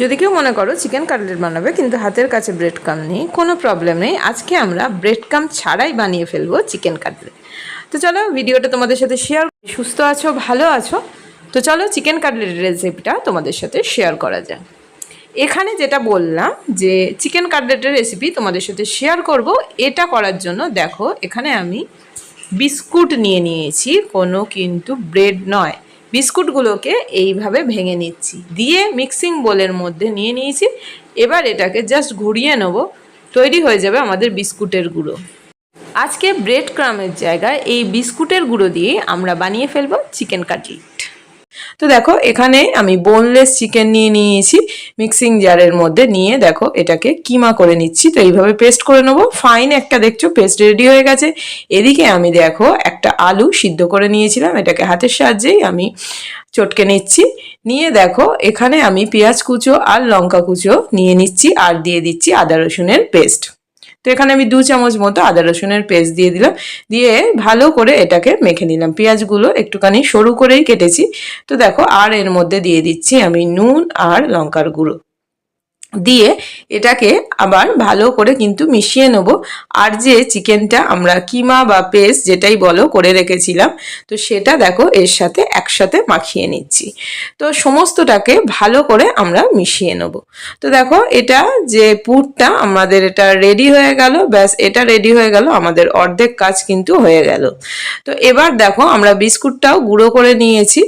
যদি কেউ মনে করো চিকেন কাটলেট বানাবে, কিন্তু হাতের কাছে ব্রেড কাম নেই, কোনো প্রবলেম নেই। আজকে আমরা ব্রেড কাম ছাড়াই বানিয়ে ফেলব চিকেন কাটলেট। তো চলো ভিডিওটা তোমাদের সাথে শেয়ার সুস্থ আছো, ভালো আছো? তো চলো চিকেন কাটলেটের রেসিপিটা তোমাদের সাথে শেয়ার করা যায় এখানে যেটা বললাম যে চিকেন কাটলেটের রেসিপি তোমাদের সাথে শেয়ার করব, এটা করার জন্য দেখো, এখানে আমি বিস্কুট নিয়ে নিয়েছি, কোনো কিন্তু ব্রেড নয়। বিস্কুটগুলোকে এইভাবে ভেঙে নিচ্ছি। দিয়ে মিক্সিং বোলের মধ্যে নিয়ে নিয়েছি। এবার এটাকে জাস্ট ঘুরিয়ে নেব। তৈরি হয়ে যাবে আমাদের বিস্কুটের গুঁড়ো। আজকে ব্রেড ক্রামের জায়গায় এই বিস্কুটের গুঁড়ো দিয়ে আমরা বানিয়ে ফেলব চিকেন কাটলেট তো দেখো, এখানে আমি বোনলেস চিকেন নিয়ে নিয়েছি। মিক্সিং জারের মধ্যে নিয়ে দেখো, এটাকে কিমা করে নিচ্ছি। তো এইভাবে পেস্ট করে নেব। ফাইন একটা দেখছ পেস্ট রেডি হয়ে গেছে। এদিকে আমি দেখো একটা আলু সিদ্ধ করে নিয়েছিলাম, এটাকে হাতের সাহায্যেই আমি চটকে নিচ্ছি। নিয়ে দেখো, এখানে আমি পেঁয়াজ কুচো আর লঙ্কা কুচো নিয়ে নিচ্ছি আর দিয়ে দিচ্ছি আদা রসুনের পেস্ট। তো এখানে আমি দু চামচ মতো আদা রসুনের পেস্ট দিয়ে দিলাম, দিয়ে ভালো করে এটাকে মেখে নিলাম। পেঁয়াজগুলো একটুখানি সরু করেই কেটেছি। তো দেখো, আর এর মধ্যে দিয়ে দিচ্ছি আমি নুন আর লঙ্কার গুঁড়ো। দিয়ে এটাকে আবার ভালো করে কিন্তু মিশিয়ে নেব। আর যে চিকেনটা আমরা কিমা বা পেস্ট যেটাই বলো করে রেখেছিলাম, তো সেটা দেখো এর সাথে একসাথে মাখিয়ে নিচ্ছি। তো সমস্তটাকে ভালো করে আমরা মিশিয়ে নেব। তো দেখো এটা যে পুরটা আমাদের এটা রেডি হয়ে গেল, ব্যাস এটা রেডি হয়ে গেল, আমাদের অর্ধেক কাজ কিন্তু হয়ে গেল। তো এবার দেখো আমরা বিস্কুটটাও গুঁড়ো করে নিয়েছি,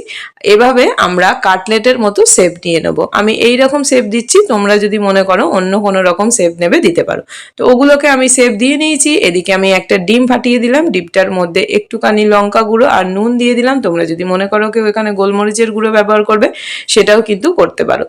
এভাবে আমরা কাটলেটের মতো শেপ নিয়ে নেব। আমি এই রকম সেপ দিচ্ছি, তোমরা যদি মনে করো অন্য কোনো রকম সেপ নেবে দিতে পারো। তো ওগুলোকে আমি সেপ দিয়ে নিয়েছি, এদিকে আমি একটা ডিম ফাটিয়ে দিলাম, ডিমটার মধ্যে একটুখানি লঙ্কা গুঁড়ো আর নুন দিয়ে দিলাম। তোমরা যদি মনে করো কেউ এখানে গোলমরিচের গুঁড়ো ব্যবহার করবে, সেটাও কিন্তু করতে পারো।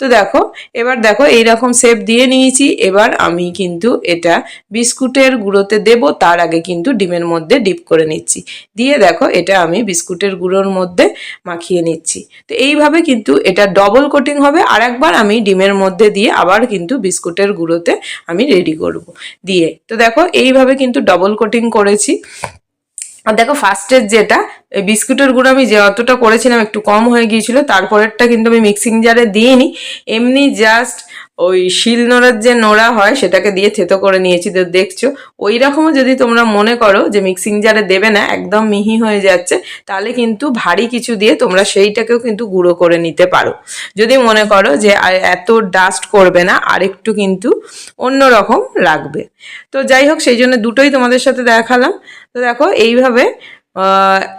তো দেখো, এবার দেখো এই রকম শেপ দিয়ে নিয়েছি, এবার আমি কিন্তু এটা বিস্কুটের গুঁড়োতে দেব, তার আগে কিন্তু ডিমের মধ্যে ডিপ করে নিচ্ছি। দিয়ে দেখো এটা আমি বিস্কুটের গুঁড়োর মধ্যে মাখিয়ে নিচ্ছি। তো এইভাবে কিন্তু এটা ডবল কোটিং হবে আর একবার আমি ডিমের মধ্যে দিয়ে আবার কিন্তু বিস্কুটের গুঁড়োতে আমি রেডি করব। দিয়ে, তো দেখো এইভাবে কিন্তু ডবল কোটিং করেছি। আর দেখো ফার্স্টের যেটা, এই বিস্কুটের গুঁড়ো আমি যে অতটা করেছিলাম একটু কম হয়ে গিয়েছিল, তারপরেরটা কিন্তু আমি মিক্সিং জারে দিইনি। এমনি জাস্ট ওই শিল নোড়ার যে নোড়া হয়, সেটাকে দিয়ে থেতো করে নিয়েছি, তো দেখছ। ওই রকমও যদি তোমরা মনে করো যে মিক্সিং জারে দেবে না, একদম মিহি হয়ে যাচ্ছে, তাহলে কিন্তু ভারী কিছু দিয়ে তোমরা সেইটাকেও কিন্তু গুঁড়ো করে নিতে পারো। যদি মনে করো যে এত ডাস্ট করবে না আর একটু কিন্তু অন্য রকম লাগবে। তো যাই হোক, সেই জন্য দুটোই তোমাদের সাথে দেখালাম। তো দেখো, এইভাবে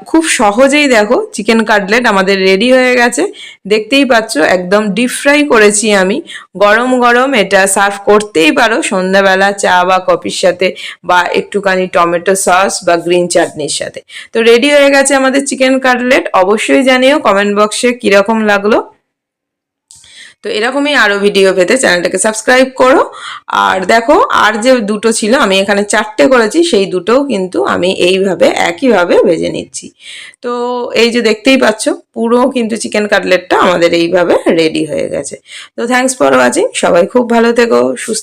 খুব সহজেই দেখো চিকেন কাটলেট আমাদের রেডি হয়ে গেছে। দেখতেই পাচ্ছ, একদম ডিপ ফ্রাই করেছি আমি। গরম গরম, এটা সার্ভ করতেই পারো। সন্ধ্যাবেলা চা বা কফির সাথে বা একটুখানি টমেটো সস বা গ্রিন চাটনির সাথে। তো রেডি হয়ে গেছে আমাদের চিকেন কাটলেট অবশ্যই জানিও কমেন্ট বক্সে কীরকম লাগল। তো এরকমই আরও ভিডিও পেতে চ্যানেলটাকে সাবস্ক্রাইব করো। আর দেখো, আর যে দুটো ছিল, আমি এখানে চারটে করেছি, সেই দুটোও কিন্তু আমি এইভাবে, একইভাবে ভেজে নিচ্ছি। তো এই যে দেখতেই পাচ্ছ, পুরো কিন্তু চিকেন কাটলেটটা আমাদের এইভাবে রেডি হয়ে গেছে। তো থ্যাংকস ফর ওয়াচিং সবাই খুব ভালো থেকো, সুস্থ